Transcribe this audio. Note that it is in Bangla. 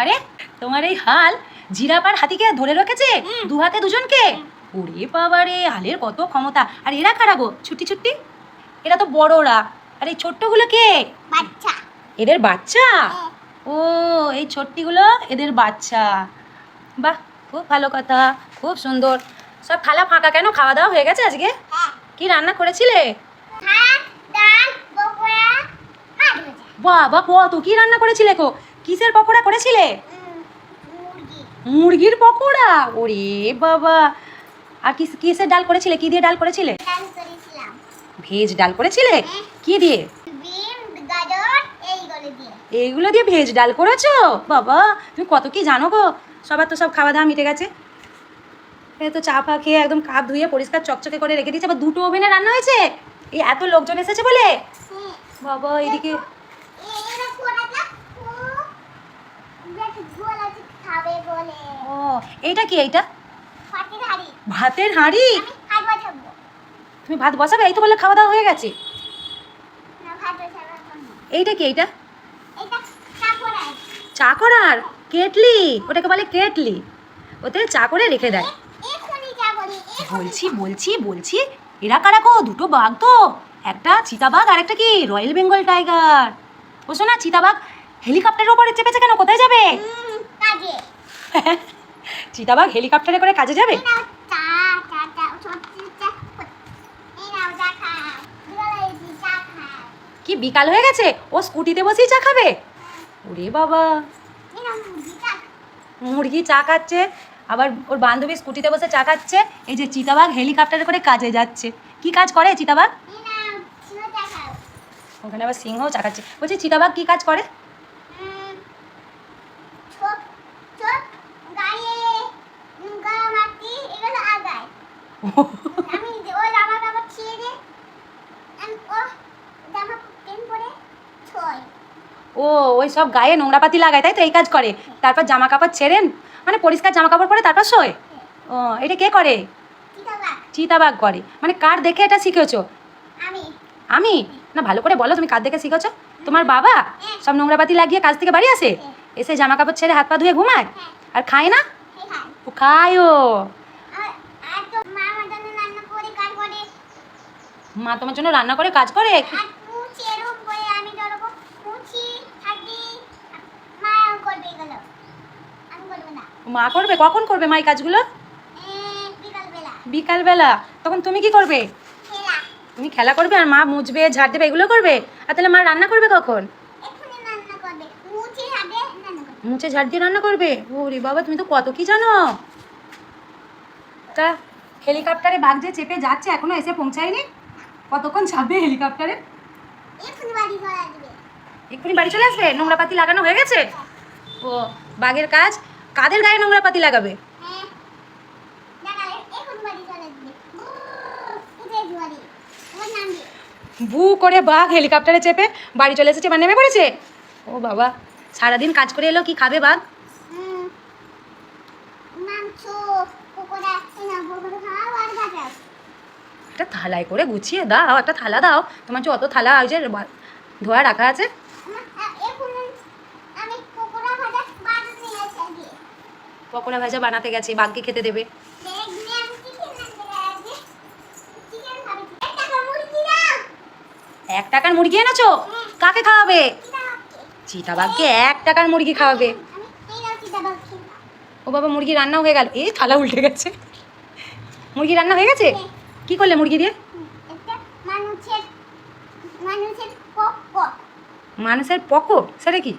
আরে তোমার এই হাল জিরাফ আর হাতিকে ধরে রেখেছে। দু হাতে দুজনকে? ওরে বাবা রে হালের কত ক্ষমতা। আর এরা কারা গো? ছুটি ছুটি? এরা তো বড়রা। আর এই ছোট্টগুলো কে? বাচ্চা। এদের বাচ্চা? হ্যাঁ। ও এই ছোট্টিগুলো এদের বাচ্চা। বাহ খুব ভালো কথা খুব সুন্দর। সব থালা ফাঁকা কেন? খাওয়া দাওয়া হয়ে গেছে আজকে? হ্যাঁ। কি রান্না করেছিলে? বাবা কত কি রান্না করেছিলে কো কিসের পকোড়া করেছিলে? মুরগির পকোড়া? ওরে বাবা। আর কিস কিসের ডাল করেছিলে? কি দিয়ে ডাল করেছিলে? ভেজ ডাল করেছিলে। কি দিয়ে? এইগুলো দিয়ে ভেজ ডাল করেছ? বাবা তুমি কত কি জানো গো? সবার তো সব খাওয়া দাওয়া মিটে গেছে। এ তো চা ফা খেয়ে একদম কাপ ধুয়ে পরিষ্কার চকচকে করে রেখে দিয়েছে। আবার দুটো ওভেনে রান্না হয়েছে? এই এত লোকজন এসেছে বলে? হ্যাঁ। বাবা এদিকে এরা কোরাটা ও বেশ গোল আছে খাবে বলে ও, এইটা কি এইটা? ভাতের হাঁড়ি? তুমি ভাত বসাবে? এই তো বলে খাওয়া দাওয়া হয়ে গেছে। না না। এইটা কি এইটা? চা করার কেটলি। ওটাকে বলে কেটলি। ওতে চা করে রেখে দেয়। বলছি বলছি বলছি, এরা কারা গো? দুটো বাঘ তো। একটা চিতাবাঘ আর একটা কি? Royal Bengal tiger. ও শোনা চিতাবাঘ। হেলিকপ্টারের ওপরে চেপেছে কেন? কোথায় যাবে? চিতাবাঘ হেলিকপ্টারে করে কাজে যাবে? কি বিকাল হয়ে গেছে? ও স্কুটিতে বসেই চা খাবে? ওরে বাবা। মুরগি চা। খাচ্ছে আবার ওর বান্ধবী স্কুটিতে বসে চা খাচ্ছে এই যে চিতাবাঘ হেলিকপ্টারে করে কাজে যাচ্ছে। কি কাজ করে চিতাবাঘ? ওখানে আবার সিংহও চা খাচ্ছে। বলছি চিতাবাঘ কি কাজ করে হুম ছোট ছোট গায়ে গা মাটি এগুলো আগায় আমি যে ওই জামা কাপড় ছিঁড়ে দে আমি ও জামা পেন পরে ছয় ও ওই সব গায়ে নোংরাপাতি লাগায় তাই তো এই কাজ করে। তারপর জামা কাপড় ছেড়েন মানে পরিষ্কার জামা কাপড় পরে তারপর শোয়? ও এটা কে করে? আছে করে। মানে কার দেখে এটা শিখেছো? আমি। আমি? না ভালো করে বলো তুমি কার দেখে শিখেছো? তোমার বাবা? সব নোংরাপাতি লাগিয়ে কাজ থেকে বাড়ি আসে? এসে জামা কাপড় ছেড়ে হাত পা ধুয়ে ঘুমায়? হ্যাঁ। আর খায় না? এই খাই ও খায়ও আর আর তো মা আমার জন্য রান্না করে কাজ করে মা তোমার জন্য রান্না করে কাজ করে? মা করবে কখন করবে মা এই কাজগুলো? বিকালবেলা। তখন তুমি কি করবে? তুমি খেলা করবে আর মা মুছবে ঝাড় দেবে এগুলো করবে? আর তাহলে মা রান্না করবে কখন? মুছে ঝাড় দিয়ে রান্না করবে? ওরে বাবা তুমি তো কত কি জানো? তা হেলিকপ্টারে বাঘ যে চেপে যাচ্ছে এখনও এসে পৌঁছায়নি? কতক্ষণ যাবে হেলিকপ্টারে? এক্ষুনি বাড়ি আসবে। চলে আসবে? নোংরাপাতি লাগানো হয়ে গেছে? ও বাঘের কাজ? কাদের গায়ে নোংরাপাতি লাগাবে? হ্যাঁ। বু করে বাঘ হেলিকপ্টারে চেপে বাড়ি চলে এসেছে মানে নেমে পড়েছে? ও বাবা সারাদিন কাজ করে এলো কি খাবে বাঘ? মাংস পকোড়া না পকোড়া খাও আর ভাজা। একটা থালায় করে গুছিয়ে দাও, একটা থালা দাও। তোমার যে অত থালা, ওই যে ধোয়া রাখা আছে। পকোড়া ভাজা বানাতে গেছি, বাঘকে খেতে দেবে। এক টাকার মুরগি এনেছো? কাকে খাওয়াবে? চিতাবাঘকে এক টাকার মুরগি খাওয়াবে। ও বাবা, মুরগি রান্না হয়ে গেল। এই থালা উল্টে গেছে। মুরগি রান্না হয়ে গেছে? কি করলে মুরগি দিয়ে? মানুষের মানুষের কক কক মানুষের পকো সেটা কি?